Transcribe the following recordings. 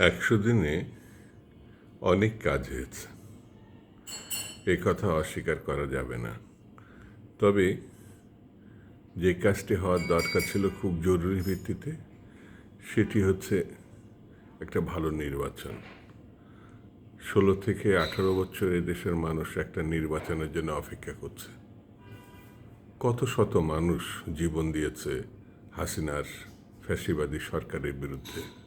একশো দিনে অনেক কাজ হয়েছে। এ কথা অস্বীকার করা যাবে না। তবে যে কাজটি হওয়ার দরকার ছিল খুব জরুরি ভিত্তিতে, সেটি হচ্ছে একটা ভালো নির্বাচন। ষোলো থেকে আঠারো বছর দেশের মানুষ একটা নির্বাচনের জন্য অপেক্ষা করছে। কত শত মানুষ জীবন দিয়েছে হাসিনার ফ্যাসিবাদী সরকারের বিরুদ্ধে।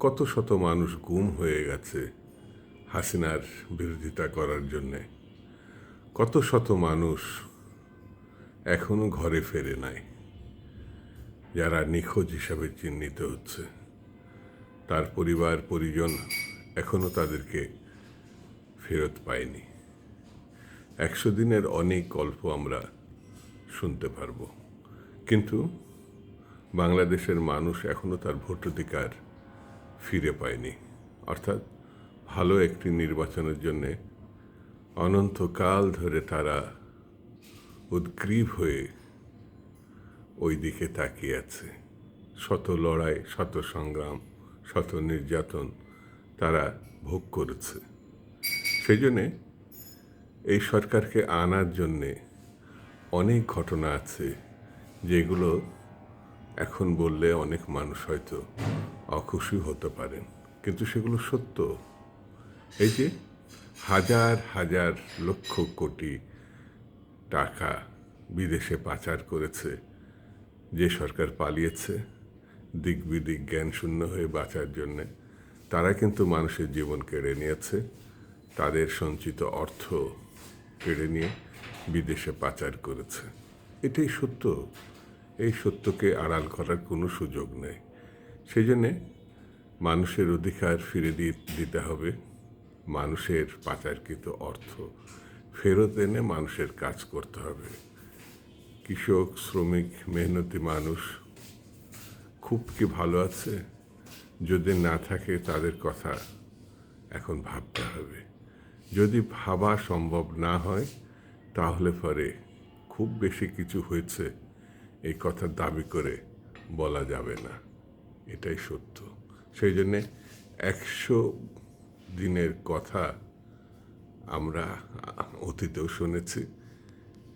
কত শত মানুষ গুম হয়ে গেছে হাসিনার বিরোধিতা করার জন্যে। কত শত মানুষ এখনও ঘরে ফেরে নাই। যারা নিখোঁজ হিসাবে চিহ্নিত হচ্ছে। তার পরিবার, পরিজন এখনও তাদেরকে ফেরত পায়নি। একশো দিনের অনেক গল্প আমরা শুনতে পারব। কিন্তু বাংলাদেশের মানুষ এখনও তার ভোটাধিকার ফিরে পায়নি। অর্থাৎ ভালো একটি নির্বাচনের জন্যে অনন্তকাল ধরে তারা উদ্গ্রীব হয়ে ওই দিকে তাকিয়ে আছে। শত লড়াই, শত সংগ্রাম, শত নির্যাতন তারা ভোগ করেছে। সেই জন্যে এই সরকারকে আনার জন্যে অনেক ঘটনা আছে, যেগুলো এখন বললে অনেক মানুষ হয়তো অখুশি হতে পারেন। কিন্তু সেগুলো সত্য। এই যে হাজার হাজার লক্ষ কোটি টাকা বিদেশে পাচার করেছে, যে সরকার পালিয়েছে দিক বিদিক জ্ঞান শূন্য হয়ে বাঁচার জন্যে, তারা কিন্তু মানুষের জীবন কেড়ে নিয়েছে। তাদের সঞ্চিত অর্থ কেড়ে নিয়ে বিদেশে পাচার করেছে। এটাই সত্য। এই সত্যকে আড়াল করার কোনো সুযোগ নেই। সেই জন্যে মানুষের অধিকার ফিরে দিতে হবে। মানুষের পাচারকৃত অর্থ ফেরত এনে মানুষের কাজ করতে হবে। কৃষক, শ্রমিক, মেহনতি মানুষ খুব কি ভালো আছে? যদি না থাকে তাদের কথা এখন ভাবতে হবে। যদি ভাবা সম্ভব না হয়, তাহলে পরে খুব বেশি কিছু হয়েছে, এই কথা দাবি করে বলা যাবে না। এটাই সত্য। সেই জন্যে একশো দিনের কথা আমরা অতীতেও শুনেছি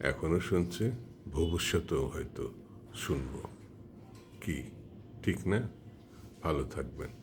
এখনও শুনছি, ভবিষ্যতেও হয়তো শুনব। কি? ঠিক না? ভালো থাকবেন।